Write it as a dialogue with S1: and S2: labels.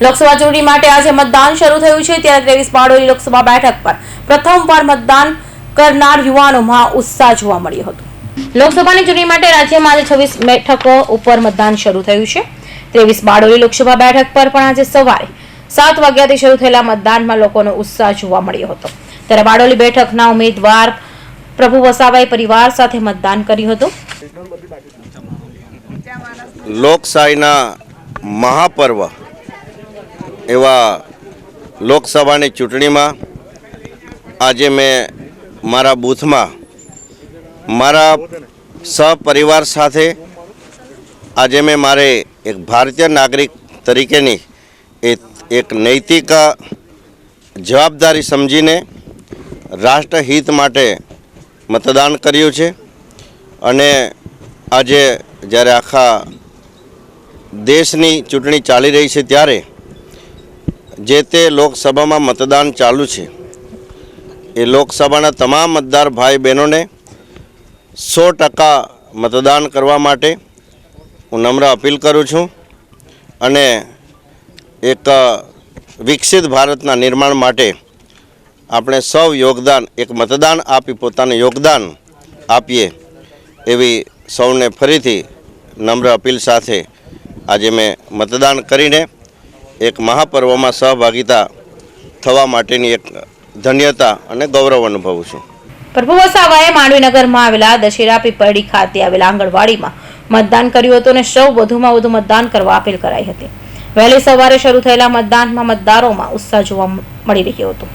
S1: લોકસભા ચૂંટણી માટે આજે મતદાન શરૂ થયું છે. ત્યારે ત્રેવીસ બારડોલી લોકસભા બેઠક પર પ્રથમવાર મતદાન કરનાર યુવાનોમાં ઉત્સાહ જોવા મળ્યો હતો. લોકસભાની ચૂંટણી માટે રાજ્યમાં આજે છવ્વીસ બેઠકો ઉપર મતદાન શરૂ થયું છે. ત્રેવીસ બારડોલી લોકસભા બેઠક પર પણ આજે સવારે સાત વાગ્યાથી શરૂ થયેલા મતદાનમાં લોકોનો ઉત્સાહ જોવા મળ્યો હતો. ત્યારે બારડોલી બેઠકના ઉમેદવાર પ્રભુ વસાવાએ પરિવાર સાથે મતદાન કર્યું હતું.
S2: લોકશાહીના મહાપર્વ એવા લોકસભાની ચૂંટણીમાં આજે મેં મારા બૂથમાં મારા સહપરિવાર સાથે આજે મેં મારે એક ભારતીય નાગરિક તરીકેની એક નૈતિક જવાબદારી સમજીને રાષ્ટ્રહિત માટે મતદાન કર્યું છે. અને આજે જ્યારે આખા દેશની ચૂંટણી ચાલી રહી છે ત્યારે જે તે લોકસભામાં મતદાન ચાલુ છે, એ લોકસભાના તમામ મતદાર ભાઈ બહેનોને સો ટકા મતદાન કરવા માટે હું નમ્ર અપીલ કરું છું અને એક વિકસિત ભારતના નિર્માણ માટે આપણે સૌ યોગદાન, એક મતદાન આપી પોતાનું યોગદાન આપીએ એવી સૌને ફરીથી નમ્ર અપીલ સાથે આજે મેં મતદાન કરીને એક મહાપર્વમાં સહભાગિતા થવા માટેની એક ધન્યતા અને ગૌરવ અનુભવું છું.
S1: પ્રભુ વસાવાએ માંડવીનગરમાં આવેલા દશેરા પીપરડી ખાતે આવેલા આંગણવાડીમાં મતદાન કર્યું હતું અને સૌ વધુમાં વધુ મતદાન કરવા અપીલ કરાઈ હતી. વહેલી સવારે શરૂ થયેલા મતદાનમાં મતદારોમાં ઉત્સાહ જોવા મળી રહ્યો હતો.